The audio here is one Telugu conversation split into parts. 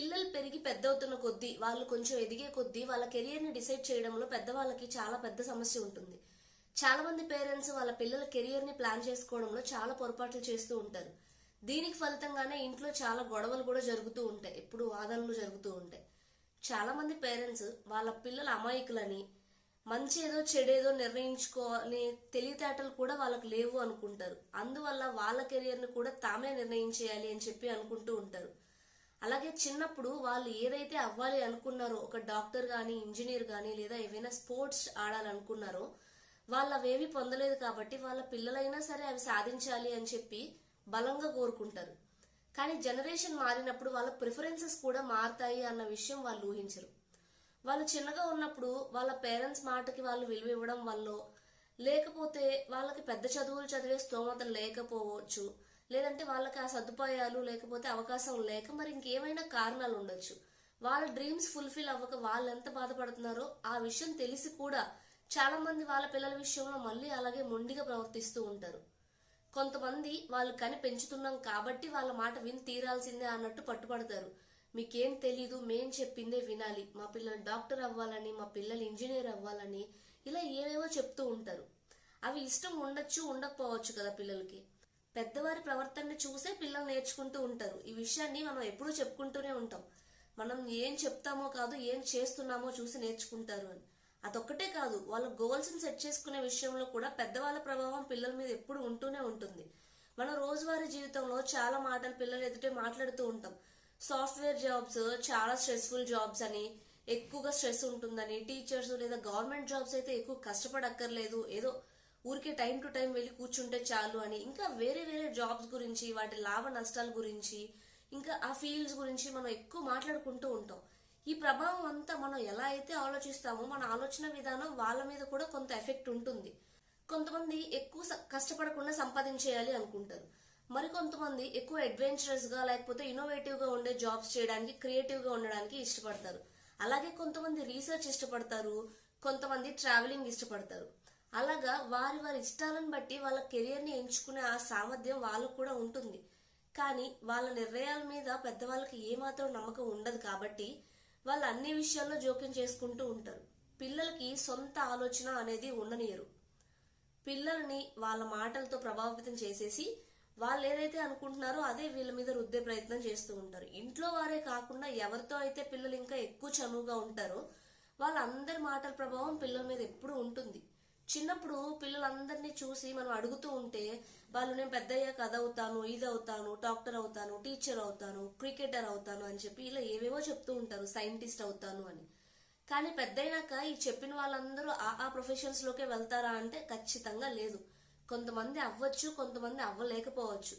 పిల్లలు పెరిగి పెద్ద అవుతున్న కొద్దీ వాళ్ళు కొంచెం ఎదిగే కొద్దీ వాళ్ళ కెరియర్ని డిసైడ్ చేయడంలో పెద్దవాళ్ళకి చాలా పెద్ద సమస్య ఉంటుంది. చాలా మంది పేరెంట్స్ వాళ్ళ పిల్లల కెరియర్ని ప్లాన్ చేసుకోవడంలో చాలా పొరపాట్లు చేస్తూ ఉంటారు. దీనికి ఫలితంగానే ఇంట్లో చాలా గొడవలు కూడా జరుగుతూ ఉంటాయి. ఎప్పుడు వాదనలు జరుగుతూ ఉంటాయి. చాలా మంది పేరెంట్స్ వాళ్ళ పిల్లల అమాయకులని మంచి ఏదో చెడేదో నిర్ణయించుకోవాలని తెలివితేటలు కూడా వాళ్ళకి లేవు అనుకుంటారు. అందువల్ల వాళ్ళ కెరియర్ని కూడా తామే నిర్ణయించేయాలి అని చెప్పి అనుకుంటూ ఉంటారు. అలాగే చిన్నప్పుడు వాళ్ళు ఏదైతే అవ్వాలి అనుకున్నారో ఒక డాక్టర్ కానీ ఇంజనీర్ కానీ లేదా ఏవైనా స్పోర్ట్స్ ఆడాలనుకున్నారో వాళ్ళు అవేవి పొందలేదు కాబట్టి వాళ్ళ పిల్లలైనా సరే అవి సాధించాలి అని చెప్పి బలంగా కోరుకుంటారు. కానీ జనరేషన్ మారినప్పుడు వాళ్ళ ప్రిఫరెన్సెస్ కూడా మారుతాయి అన్న విషయం వాళ్ళు ఊహించరు. వాళ్ళు చిన్నగా ఉన్నప్పుడు వాళ్ళ పేరెంట్స్ మాటకి వాళ్ళు విలువ ఇవ్వడం వల్ల లేకపోతే వాళ్ళకి పెద్ద చదువులు చదివే స్తోమత లేకపోవచ్చు లేదంటే వాళ్ళకి ఆ సదుపాయాలు లేకపోతే అవకాశం లేక మరి ఇంకేమైనా కారణాలు ఉండొచ్చు. వాళ్ళ డ్రీమ్స్ ఫుల్ఫిల్ అవ్వక వాళ్ళు ఎంత బాధపడుతున్నారో ఆ విషయం తెలిసి కూడా చాలా మంది వాళ్ళ పిల్లల విషయంలో మళ్ళీ అలాగే మొండిగా ప్రవర్తిస్తూ ఉంటారు. కొంతమంది వాళ్ళు కని పెంచుతున్నాం కాబట్టి వాళ్ళ మాట విని తీరాల్సిందే అన్నట్టు పట్టుపడతారు మీకేం తెలీదు మేం చెప్పిందే వినాలి. మా పిల్లలు డాక్టర్ అవ్వాలని మా పిల్లలు ఇంజనీర్ అవ్వాలని ఇలా ఏవేవో చెప్తూ ఉంటారు. అవి ఇష్టం ఉండొచ్చు ఉండకపోవచ్చు కదా పిల్లలకి. పెద్దవారి ప్రవర్తనని చూసే పిల్లలు నేర్చుకుంటూ ఉంటారు. ఈ విషయాన్ని మనం ఎప్పుడూ చెప్పుకుంటూనే ఉంటాం. మనం ఏం చెప్తామో కాదు ఏం చేస్తున్నామో చూసి నేర్చుకుంటారు అని. అదొక్కటే కాదు వాళ్ళ గోల్స్ని సెట్ చేసుకునే విషయంలో కూడా పెద్దవాళ్ళ ప్రభావం పిల్లల మీద ఎప్పుడు ఉంటూనే ఉంటుంది. మన రోజువారీ జీవితంలో చాలా మాటలు పిల్లలు ఎదుటే మాట్లాడుతూ ఉంటాం. సాఫ్ట్వేర్ జాబ్స్ చాలా స్ట్రెస్ఫుల్ జాబ్స్ అని ఎక్కువగా స్ట్రెస్ ఉంటుందని టీచర్స్ లేదా గవర్నమెంట్ జాబ్స్ అయితే ఎక్కువ కష్టపడక్కర్లేదు. ఏదో ఊరికే టైం టు టైం వెళ్ళి కూర్చుంటే చాలు అని. ఇంకా వేరే వేరే జాబ్స్ గురించి వాటి లాభ నష్టాల గురించి ఇంకా ఆ ఫీల్డ్స్ గురించి మనం ఎక్కువ మాట్లాడుకుంటూ ఉంటాం. ఈ ప్రభావం అంతా మనం ఎలా అయితే ఆలోచిస్తామో మన ఆలోచన విధానం వాళ్ళ మీద కూడా కొంత ఎఫెక్ట్ ఉంటుంది. కొంతమంది ఎక్కువ స- కష్టపడకుండా సంపాదించేయాలి అనుకుంటారు. మరి కొంతమంది ఎక్కువ అడ్వెంచరస్గా లేకపోతే ఇన్నోవేటివ్గా ఉండే జాబ్స్ చేయడానికి క్రియేటివ్గా ఉండడానికి ఇష్టపడతారు. అలాగే కొంతమంది రీసెర్చ్ ఇష్టపడతారు కొంతమంది ట్రావెలింగ్ ఇష్టపడతారు. అలాగా వారి వారి ఇష్టాలను బట్టి వాళ్ళ కెరియర్ని ఎంచుకునే ఆ సామర్థ్యం వాళ్ళకు కూడా ఉంటుంది. కానీ వాళ్ళ నిర్ణయాల మీద పెద్దవాళ్ళకి ఏమాత్రం నమ్మకం ఉండదు కాబట్టి వాళ్ళు అన్ని విషయాల్లో జోక్యం చేసుకుంటూ ఉంటారు. పిల్లలకి సొంత ఆలోచన అనేది ఉండనియరు. పిల్లల్ని వాళ్ళ మాటలతో ప్రభావితం చేసేసి వాళ్ళు ఏదైతే అనుకుంటున్నారో అదే వీళ్ళ మీద రుద్దే ప్రయత్నం చేస్తూ ఉంటారు. ఇంట్లో వారే కాకుండా ఎవరితో అయితే పిల్లలు ఇంకా ఎక్కువ చనువుగా ఉంటారో వాళ్ళందరి మాటల ప్రభావం పిల్లల మీద ఎప్పుడూ ఉంటుంది. చిన్నప్పుడు పిల్లలందరినీ చూసి మనం అడుగుతూ ఉంటే వాళ్ళు నేను పెద్దయ్యాక అది అవుతాను ఇది అవుతాను డాక్టర్ అవుతాను టీచర్ అవుతాను క్రికెటర్ అవుతాను అని చెప్పి ఇలా ఏవేవో చెప్తూ ఉంటారు సైంటిస్ట్ అవుతాను అని. కానీ పెద్దయినాక ఈ చెప్పిన వాళ్ళందరూ ఆ ఆ ప్రొఫెషన్స్లోకే వెళ్తారా అంటే ఖచ్చితంగా లేదు. కొంతమంది అవ్వచ్చు కొంతమంది అవ్వలేకపోవచ్చు.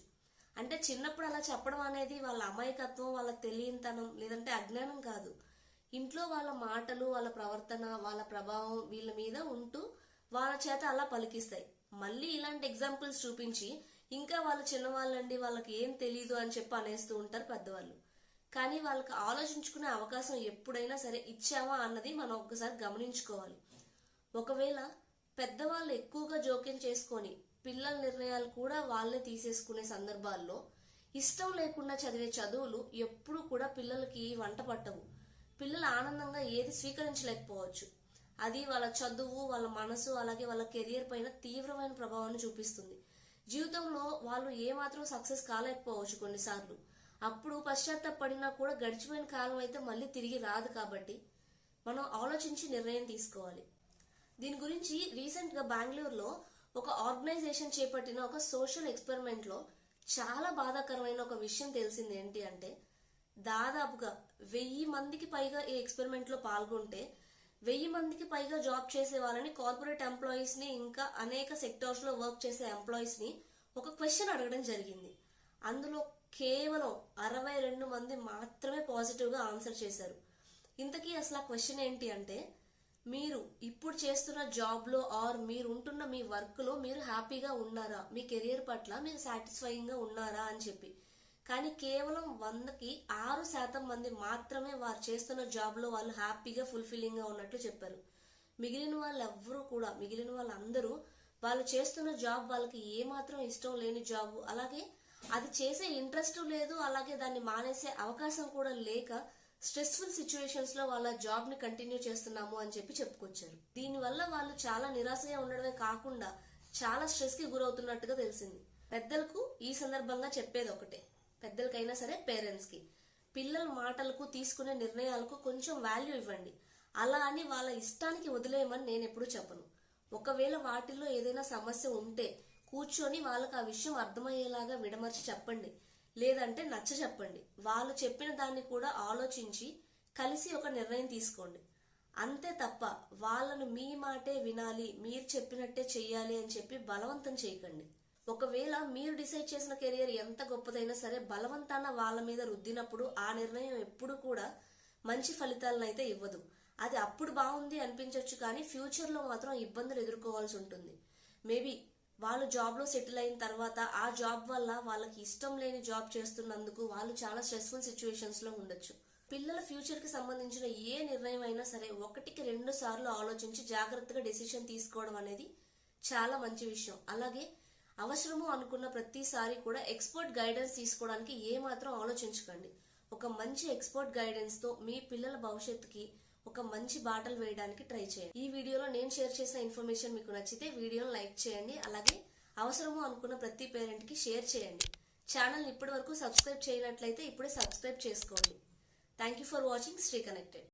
అంటే చిన్నప్పుడు అలా చెప్పడం అనేది వాళ్ళ అమాయకత్వం వాళ్ళ తెలియనితనం లేదంటే అజ్ఞానం కాదు. ఇంట్లో వాళ్ళ మాటలు వాళ్ళ ప్రవర్తన వాళ్ళ ప్రభావం వీళ్ళ మీద ఉంటూ వాళ్ళ చేత అలా పలికిస్తాయి. మళ్ళీ ఇలాంటి ఎగ్జాంపుల్స్ చూపించి ఇంకా వాళ్ళు చిన్నవాళ్ళండి వాళ్ళకి ఏం తెలియదు అని చెప్పి అనేస్తూ ఉంటారు పెద్దవాళ్ళు. కానీ వాళ్ళకి ఆలోచించుకునే అవకాశం ఎప్పుడైనా సరే ఇచ్చావా అన్నది మనం ఒక్కసారి గమనించుకోవాలి. ఒకవేళ పెద్దవాళ్ళు ఎక్కువగా జోక్యం చేసుకొని పిల్లల నిర్ణయాలు కూడా వాళ్ళే తీసేసుకునే సందర్భాల్లో ఇష్టం లేకుండా చదివే చదువులు ఎప్పుడూ కూడా పిల్లలకి వంట పట్టవు. పిల్లలు ఆనందంగా ఏది స్వీకరించలేకపోవచ్చు. అది వాళ్ళ చదువు వాళ్ళ మనసు అలాగే వాళ్ళ కెరియర్ పైన తీవ్రమైన ప్రభావాన్ని చూపిస్తుంది. జీవితంలో వాళ్ళు ఏమాత్రం సక్సెస్ కాలేకపోవచ్చు కొన్నిసార్లు. అప్పుడు పశ్చాత్తాపడినా కూడా గడిచిపోయిన కాలం అయితే మళ్ళీ తిరిగి రాదు కాబట్టి మనం ఆలోచించి నిర్ణయం తీసుకోవాలి. దీని గురించి రీసెంట్గా బెంగళూరులో ఒక ఆర్గనైజేషన్ చేపట్టిన ఒక సోషల్ ఎక్స్పెరిమెంట్లో చాలా బాధాకరమైన ఒక విషయం తెలిసింది ఏంటి అంటే దాదాపుగా వెయ్యి మందికి పైగా ఈ ఎక్స్పెరిమెంట్లో పాల్గొంటే వెయ్యి మందికి పైగా జాబ్ చేసే వాళ్ళని కార్పొరేట్ ఎంప్లాయీస్ని ఇంకా అనేక సెక్టార్స్లో వర్క్ చేసే ఎంప్లాయీస్ని ఒక క్వశ్చన్ అడగడం జరిగింది. అందులో కేవలం అరవై రెండు మంది మాత్రమే పాజిటివ్గా ఆన్సర్ చేశారు. ఇంతకీ అసలు ఆ క్వశ్చన్ ఏంటి అంటే మీరు ఇప్పుడు చేస్తున్న జాబ్లో ఆర్ మీరు ఉంటున్న మీ వర్క్లో మీరు హ్యాపీగా ఉన్నారా? మీ కెరియర్ పట్ల మీరు సాటిస్ఫైయింగ్గా ఉన్నారా? అని చెప్పి. కానీ కేవలం వందకి ఆరు శాతం మంది మాత్రమే వారు చేస్తున్న జాబ్లో వాళ్ళు హ్యాపీగా ఫుల్ఫిల్లింగ్గా ఉన్నట్లు చెప్పారు. మిగిలిన వాళ్ళు ఎవ్వరూ కూడా మిగిలిన వాళ్ళందరూ వాళ్ళు చేస్తున్న జాబ్ వాళ్ళకి ఏమాత్రం ఇష్టం లేని జాబ్. అలాగే అది చేసే ఇంట్రెస్ట్ లేదు అలాగే దాన్ని మానేసే అవకాశం కూడా లేక స్ట్రెస్ఫుల్ సిచ్యువేషన్స్లో వాళ్ళ జాబ్ని కంటిన్యూ చేస్తున్నాము అని చెప్పి చెప్పుకొచ్చారు. దీనివల్ల వాళ్ళు చాలా నిరాశగా ఉండడమే కాకుండా చాలా స్ట్రెస్కి గురవుతున్నట్టుగా తెలిసింది. పెద్దలకు ఈ సందర్భంగా చెప్పేది ఒకటే. పెద్దలకైనా సరే పేరెంట్స్కి. పిల్లల మాటలకు తీసుకునే నిర్ణయాలకు కొంచెం వాల్యూ ఇవ్వండి. అలా అని వాళ్ళ ఇష్టానికి వదిలేయమని నేను ఎప్పుడు చెప్పను. ఒకవేళ వాటిల్లో ఏదైనా సమస్య ఉంటే కూర్చొని వాళ్ళకి ఆ విషయం అర్థమయ్యేలాగా విడమర్చి చెప్పండి. లేదంటే నచ్చ చెప్పండి. వాళ్ళు చెప్పిన దాన్ని కూడా ఆలోచించి కలిసి ఒక నిర్ణయం తీసుకోండి. అంతే తప్ప వాళ్ళను మీ మాటే వినాలి మీరు చెప్పినట్టే చెయ్యాలి అని చెప్పి బలవంతం చేయకండి. ఒకవేళ మీరు డిసైడ్ చేసిన కెరియర్ ఎంత గొప్పదైనా సరే బలవంతాన వాళ్ళ మీద రుద్దినప్పుడు ఆ నిర్ణయం ఎప్పుడు కూడా మంచి ఫలితాలను అయితే ఇవ్వదు. అది అప్పుడు బాగుంది అనిపించవచ్చు కానీ ఫ్యూచర్లో మాత్రం ఇబ్బందులు ఎదుర్కోవాల్సి ఉంటుంది. మేబీ వాళ్ళు జాబ్లో సెటిల్ అయిన తర్వాత ఆ జాబ్ వల్ల వాళ్ళకి ఇష్టం లేని జాబ్ చేస్తున్నందుకు వాళ్ళు చాలా స్ట్రెస్ఫుల్ సిచ్యువేషన్స్లో ఉండొచ్చు. పిల్లల ఫ్యూచర్కి సంబంధించిన ఏ నిర్ణయం అయినా సరే ఒకటికి రెండు సార్లు ఆలోచించి జాగ్రత్తగా డెసిషన్ తీసుకోవడం అనేది చాలా మంచి విషయం. అలాగే అవసరము అనుకున్న ప్రతిసారి కూడా ఎక్స్పర్ట్ గైడెన్స్ తీసుకోవడానికి ఏమాత్రం ఆలోచించకండి. ఒక మంచి ఎక్స్పర్ట్ గైడెన్స్తో మీ పిల్లల భవిష్యత్తుకి ఒక మంచి బాటలు వేయడానికి ట్రై చేయండి. ఈ వీడియోలో నేను షేర్ చేసిన ఇన్ఫర్మేషన్ మీకు నచ్చితే వీడియోను లైక్ చేయండి. అలాగే అవసరము అనుకున్న ప్రతి పేరెంట్కి షేర్ చేయండి. ఛానల్ ఇప్పటి వరకు సబ్స్క్రైబ్ చేయనట్లయితే ఇప్పుడే సబ్స్క్రైబ్ చేసుకోండి. Thank you for watching stay connected